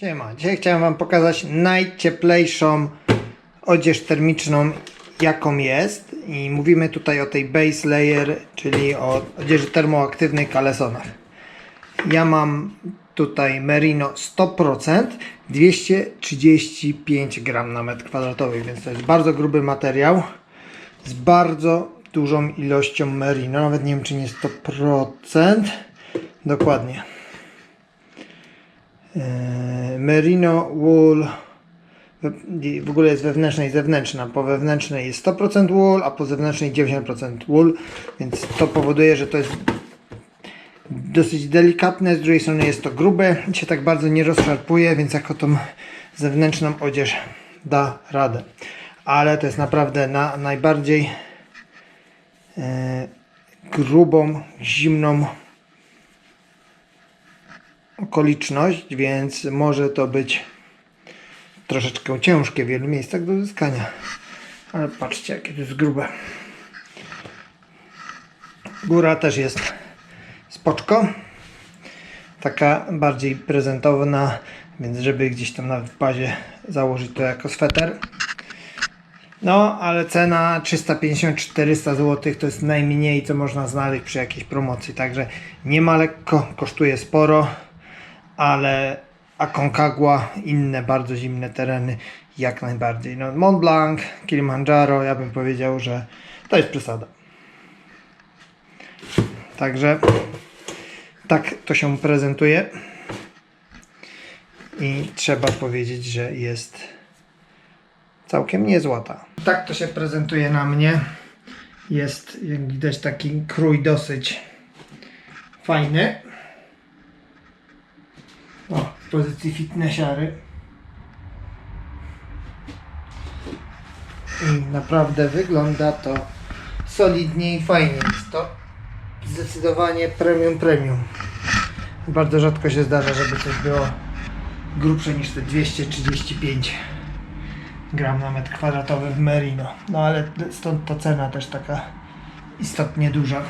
Siema, dzisiaj chciałem Wam pokazać najcieplejszą odzież termiczną jaką jest i mówimy tutaj o tej base layer, czyli o odzieży termoaktywnej kalesonach. Ja mam tutaj merino 100%, 235 gram na metr kwadratowy, więc to jest bardzo gruby materiał z bardzo dużą ilością merino, nawet nie wiem czy nie 100%, dokładnie. Eee, Merino wool w- ogóle jest wewnętrzna i zewnętrzna. Po wewnętrznej jest 100% wool, a po zewnętrznej 90% wool, więc to powoduje, że to jest dosyć delikatne, z drugiej strony jest to grube się tak bardzo nie rozszarpuje, więc jako tą zewnętrzną odzież da radę. Ale to jest naprawdę na najbardziej e, grubą, zimną okoliczność, więc może to być troszeczkę ciężkie w wielu miejscach do uzyskania. Ale patrzcie, jakie to jest grube. Góra też jest spoczko. Taka bardziej prezentowna, więc żeby gdzieś tam nawet w założyć to jako sweter. No, ale cena 350-400 zł to jest najmniej, co można znaleźć przy jakiejś promocji. Także nie ma lekko, kosztuje sporo, ale Aconcagua, inne bardzo zimne tereny jak najbardziej. No, Mont Blanc, Kilimandżaro, ja bym powiedział, że to jest przesada. Także tak to się prezentuje i trzeba powiedzieć, że jest całkiem niezłota. Tak to się prezentuje na mnie. Jest, jak widać, taki krój dosyć fajny. Pozycji fitnessiary. I naprawdę wygląda to solidnie i fajnie. Jest to zdecydowanie premium premium. Bardzo rzadko się zdarza, żeby coś było grubsze niż te 235 gram na metr kwadratowy w merino. No ale stąd ta cena też taka istotnie duża.